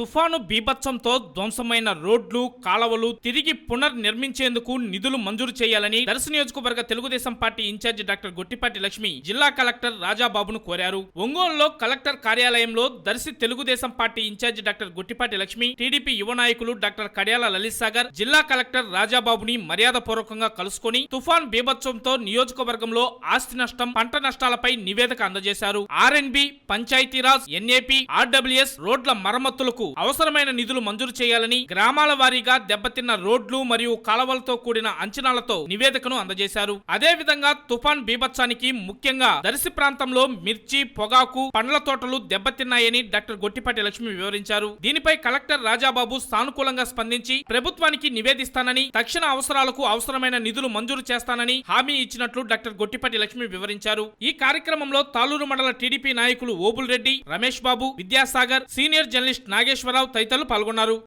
తుఫాను బీభత్సంతో ధ్వంసమైన రోడ్లు కాలవలు తిరిగి పునర్నిర్మించేందుకు నిధులు మంజూరు చేయాలని దర్శ నియోజకవర్గ Telugu Desam party incharge doctor Gottipati Lakshmi జిల్లా కలెక్టర్ రాజాబాబును కోరారు. ఒంగోలులో కలెక్టర్ కార్యాలయంలో Darsi Telugu Desam party incharge doctor Gottipati Lakshmi TDP యువ నాయకులు డాక్టర్ కడియాల లలిత్ సాగర్ జిల్లా కలెక్టర్ రాజాబాబుని మర్యాద పూర్వకంగా కలుసుకొని తుఫాన్ బీభత్సంతో నియోజకవర్గంలో ఆస్తి నష్టం పంట నష్టాలపై నివేదిక అందజేశారు. ఆర్ఎన్బి పంచాయతీరాజ్ ఎన్ఏపి ఆర్డబ్ల్యూఎస్ రోడ్ల మరమ్మతులకు అవసరమైన నిధులు మంజూరు చేయాలని గ్రామాల వారీగా దెబ్బతిన్న రోడ్లు మరియు కాలవలతో కూడిన అంచనాలతో నివేదికను అందజేశారు. అదే విధంగా తుఫాన్ బీభత్సానికి ముఖ్యంగా దర్శి ప్రాంతంలో మిర్చి పొగాకు పండ్ల తోటలు దెబ్బతిన్నాయని డాక్టర్ గొట్టిపాటి లక్ష్మి వివరించారు. దీనిపై కలెక్టర్ రాజాబాబు సానుకూలంగా స్పందించి ప్రభుత్వానికి నివేదిస్తానని తక్షణ అవసరాలకు అవసరమైన నిధులు మంజూరు చేస్తానని హామీ ఇచ్చినట్లు డాక్టర్ గొట్టిపాటి లక్ష్మి వివరించారు. ఈ కార్యక్రమంలో తాలూరు మండల టీడీపీ నాయకులు ఓబుల్ రెడ్డి రమేష్ బాబు విద్యాసాగర్ సీనియర్ జర్నలిస్ట్ నాగేశ్వరరావు తదితరులు పాల్గొన్నారు